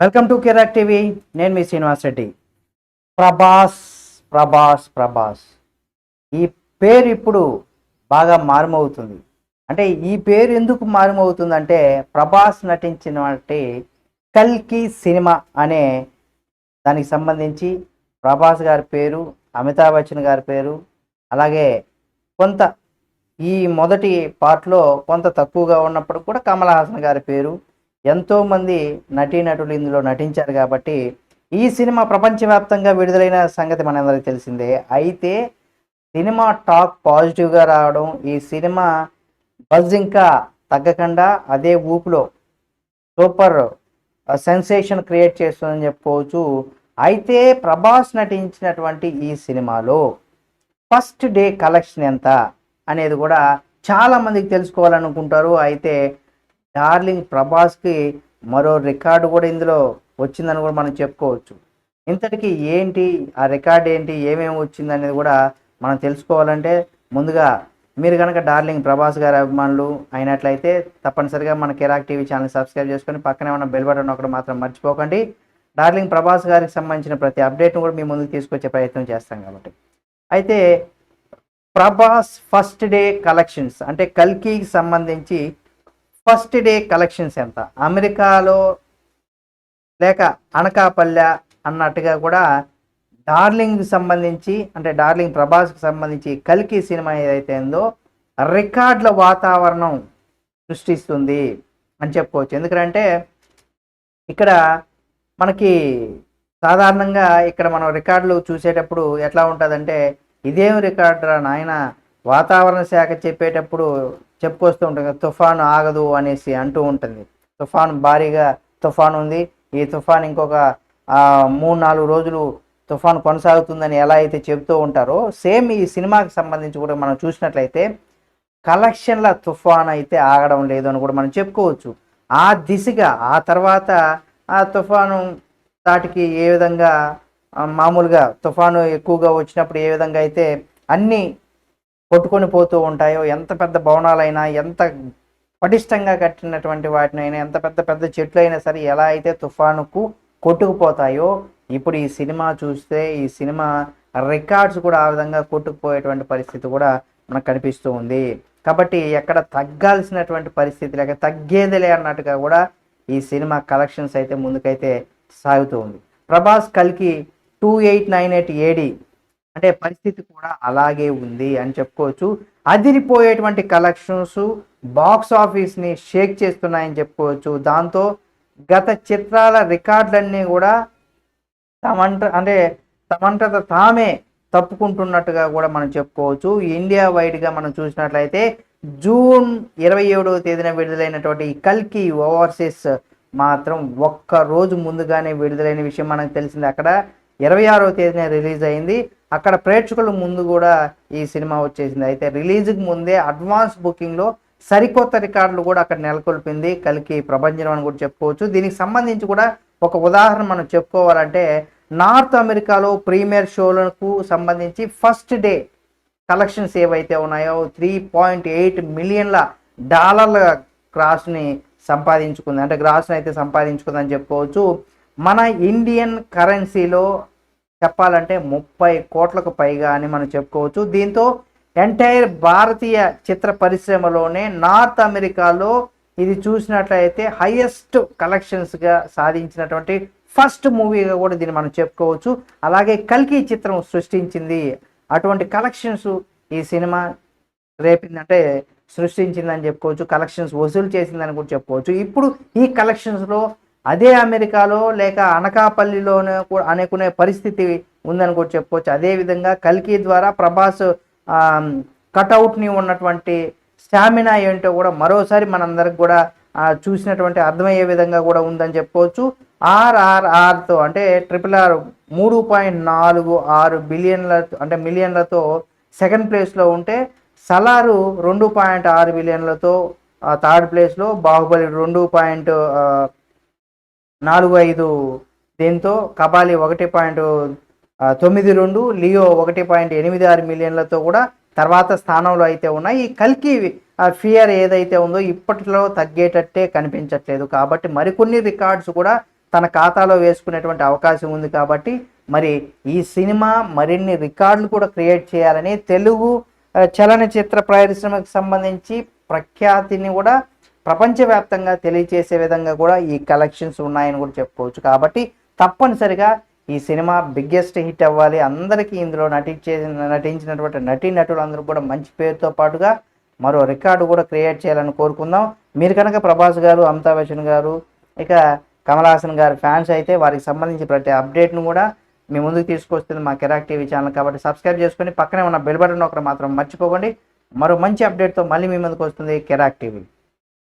Welcome to Kirik TV. నేను మీ శ్రీనివాస్ రెడ్డి. ప్రభాస్ ప్రభాస్ ప్రభాస్. ఈ పేరు ఇప్పుడు బాగా మారుమవుతుంది. అంటే ఈ పేరు ఎందుకు మారుమవుతుందంటే ప్రభాస్ నటించినటువంటి కల్కి సినిమా అనే దానికి సంబంధించి ప్రభాస్ గారి పేరు అమితాబ్ బచ్చన్ గారి పేరు అలాగే కొంత ఈ మొదటి పార్ట్లో కొంత తక్కువగా ఉన్నప్పుడు కూడా కమల్ హాసన్ గారి పేరు ఎంతోమంది నటీనటులు ఇందులో నటించారు కాబట్టి ఈ సినిమా ప్రపంచవ్యాప్తంగా విడుదలైన సంగతి మనందరికీ తెలిసిందే. అయితే సినిమా టాక్ పాజిటివ్గా రావడం ఈ సినిమా బజ్ ఇంకా తగ్గకుండా అదే ఊపులో సూపర్ సెన్సేషన్ క్రియేట్ చేస్తుందని చెప్పుకోవచ్చు. అయితే ప్రభాస్ నటించినటువంటి ఈ సినిమాలో ఫస్ట్ డే కలెక్షన్ ఎంత అనేది కూడా చాలా మందికి తెలుసుకోవాలనుకుంటారు. అయితే డార్లింగ్ ప్రభాస్కి మరో రికార్డు కూడా ఇందులో వచ్చిందని కూడా మనం చెప్పుకోవచ్చు. ఇంతటికి ఏంటి ఆ రికార్డ్ ఏంటి ఏమేమి వచ్చింది అనేది కూడా మనం తెలుసుకోవాలంటే ముందుగా మీరు కనుక డార్లింగ్ ప్రభాస్ గారి అభిమానులు అయినట్లయితే తప్పనిసరిగా మన కిరాక్ టీవీ ఛానల్ సబ్స్క్రైబ్ చేసుకొని పక్కనే ఉన్న బెల్ బటన్ ఒకటి మాత్రం మర్చిపోకండి. డార్లింగ్ ప్రభాస్ గారికి సంబంధించిన ప్రతి అప్డేట్ను కూడా మీ ముందుకు తీసుకొచ్చే ప్రయత్నం చేస్తాం కాబట్టి. అయితే ప్రభాస్ ఫస్ట్ డే కలెక్షన్స్ అంటే కల్కికి సంబంధించి ఫస్ట్ డే కలెక్షన్స్ ఎంత? అమెరికాలో లేక అనకాపల్లె అన్నట్టుగా కూడా డార్లింగ్కి సంబంధించి అంటే డార్లింగ్ ప్రభాస్కి సంబంధించి కల్కి సినిమా ఏదైతే ఉందో రికార్డుల వాతావరణం సృష్టిస్తుంది అని చెప్పుకోవచ్చు. ఎందుకంటే ఇక్కడ మనకి సాధారణంగా ఇక్కడ మనం రికార్డులు చూసేటప్పుడు ఎట్లా ఉంటుందంటే ఇదేం రికార్డురా నాయన వాతావరణ శాఖ చెప్పేటప్పుడు చెప్పుకొస్తూ ఉంటుంది తుఫాను ఆగదు అనేసి అంటూ ఉంటుంది. తుఫాను భారీగా తుఫాను ఉంది. ఈ తుఫాన్ ఇంకొక మూడు నాలుగు రోజులు తుఫాన్ కొనసాగుతుందని ఎలా అయితే చెబుతూ ఉంటారో సేమ్ ఈ సినిమాకి సంబంధించి కూడా మనం చూసినట్లయితే కలెక్షన్ల తుఫాన్ అయితే ఆగడం లేదు అని కూడా మనం చెప్పుకోవచ్చు. ఆ దిశగా ఆ తర్వాత ఆ తుఫాను దాటికి ఏ విధంగా మామూలుగా తుఫాను ఎక్కువగా వచ్చినప్పుడు ఏ విధంగా అయితే అన్నీ కొట్టుకొని పోతూ ఉంటాయో ఎంత పెద్ద భవనాలైనా ఎంత పటిష్టంగా కట్టినటువంటి వాటినైనా ఎంత పెద్ద పెద్ద చెట్లు అయినా సరే ఎలా అయితే తుఫానుకు కొట్టుకుపోతాయో ఇప్పుడు ఈ సినిమా చూస్తే ఈ సినిమా రికార్డ్స్ కూడా ఆ విధంగా కొట్టుకుపోయేటువంటి పరిస్థితి కూడా మనకు కనిపిస్తూ ఉంది. కాబట్టి ఎక్కడ తగ్గాల్సినటువంటి పరిస్థితి లేక తగ్గేదిలే అన్నట్టుగా కూడా ఈ సినిమా కలెక్షన్స్ అయితే ముందుకైతే సాగుతూ ఉంది. ప్రభాస్ కల్కి two eight nine eight AD అంటే పరిస్థితి కూడా అలాగే ఉంది అని చెప్పుకోవచ్చు. అదిరిపోయేటువంటి కలెక్షన్స్ బాక్స్ ఆఫీస్ని షేక్ చేస్తున్నాయని చెప్పుకోవచ్చు. దాంతో గత చిత్రాల రికార్డులన్నీ కూడా తమంట అంటే తమంటత తామే తప్పుకుంటున్నట్టుగా కూడా మనం చెప్పుకోవచ్చు. ఇండియా వైడ్గా మనం చూసినట్లయితే జూన్ ఇరవై ఏడవ తేదీన విడుదలైనటువంటి కల్కి ఓవర్సీస్ మాత్రం ఒక్క రోజు ముందుగానే విడుదలైన విషయం మనకు తెలిసింది. అక్కడ ఇరవై ఆరో తేదీన రిలీజ్ అయింది. అక్కడ ప్రేక్షకుల ముందు కూడా ఈ సినిమా వచ్చేసింది. అయితే రిలీజ్కి ముందే అడ్వాన్స్ బుకింగ్లో సరికొత్త రికార్డులు కూడా అక్కడ నెలకొల్పింది. కలికి ప్రభంజనం అని కూడా చెప్పుకోవచ్చు. దీనికి సంబంధించి కూడా ఒక ఉదాహరణ మనం చెప్పుకోవాలంటే నార్త్ అమెరికాలో ప్రీమియర్ షోలకు సంబంధించి ఫస్ట్ డే కలెక్షన్స్ ఏవైతే ఉన్నాయో త్రీ పాయింట్ ఎయిట్ మిలియన్ల డాలర్ల క్రాస్ని సంపాదించుకుంది. అంటే గ్రాస్ని అయితే సంపాదించుకుందని చెప్పుకోవచ్చు. మన ఇండియన్ కరెన్సీలో చెప్పాలంటే ముప్పై కోట్లకు పైగా అని మనం చెప్పుకోవచ్చు. దీంతో ఎంటైర్ భారతీయ చిత్ర పరిశ్రమలోనే నార్త్ అమెరికాలో ఇది చూసినట్లయితే హయ్యెస్ట్ కలెక్షన్స్గా సాధించినటువంటి ఫస్ట్ మూవీగా కూడా దీన్ని మనం చెప్పుకోవచ్చు. అలాగే కల్కి చిత్రం సృష్టించింది. అటువంటి కలెక్షన్స్ ఈ సినిమా రేపిందంటే సృష్టించిందని చెప్పుకోవచ్చు. కలెక్షన్స్ వసూలు చేసిందని కూడా చెప్పుకోవచ్చు. ఇప్పుడు ఈ కలెక్షన్స్లో అదే అమెరికాలో లేక అనకాపల్లిలోనే కూడా అనుకునే పరిస్థితి ఉందని కూడా చెప్పుకోవచ్చు. అదేవిధంగా కల్కి ద్వారా ప్రభాస్ కటౌట్ని ఉన్నటువంటి స్టామినా ఏంటో కూడా మరోసారి మనందరికి కూడా చూసినటువంటి అర్థమయ్యే విధంగా కూడా ఉందని చెప్పుకోవచ్చు. ఆర్ఆర్ఆర్తో అంటే ట్రిపుల్ ఆర్ మూడు పాయింట్ నాలుగు ఆరు బిలియన్ల అంటే మిలియన్లతో సెకండ్ ప్లేస్లో ఉంటే సలారు రెండు పాయింట్ ఆరు బిలియన్లతో థర్డ్ ప్లేస్లో బాహుబలి రెండు పాయింట్ నాలుగు ఐదు దీంతో కబాలి ఒకటి పాయింట్ తొమ్మిది రెండు లియో ఒకటి పాయింట్ ఎనిమిది ఆరు మిలియన్లతో కూడా తర్వాత స్థానంలో అయితే ఉన్నాయి. ఈ కల్కి ఫియర్ ఏదైతే ఉందో ఇప్పట్లో తగ్గేటట్టే కనిపించట్లేదు. కాబట్టి మరికొన్ని రికార్డ్స్ కూడా తన ఖాతాలో వేసుకునేటువంటి అవకాశం ఉంది కాబట్టి మరి ఈ సినిమా మరిన్ని రికార్డులు కూడా క్రియేట్ చేయాలని తెలుగు చలనచిత్ర పరిశ్రమకు సంబంధించి ప్రఖ్యాతిని కూడా ప్రపంచవ్యాప్తంగా తెలియచేసే విధంగా కూడా ఈ కలెక్షన్స్ ఉన్నాయని కూడా చెప్పుకోవచ్చు. కాబట్టి తప్పనిసరిగా ఈ సినిమా బిగ్గెస్ట్ హిట్ అవ్వాలి. అందరికీ ఇందులో నటించే నటించినటువంటి నటీ నటులందరూ కూడా మంచి పేరుతో పాటుగా మరో రికార్డు కూడా క్రియేట్ చేయాలని కోరుకుందాం. మీరు కనుక ప్రభాస్ గారు అమితాబ్ బచ్చన్ గారు ఇక కమల్ హాసన్ ఫ్యాన్స్ అయితే వారికి సంబంధించి ప్రతి అప్డేట్ను కూడా మీ ముందుకు తీసుకొస్తుంది మా కెరాక్ టీవీ ఛానల్. కాబట్టి సబ్స్క్రైబ్ చేసుకొని పక్కనే ఉన్న బెల్ బటన్ ఒకటి మాత్రం మర్చిపోకండి. మరో మంచి అప్డేట్తో మళ్ళీ మీ ముందుకు వస్తుంది కెరాక్ టీవీ.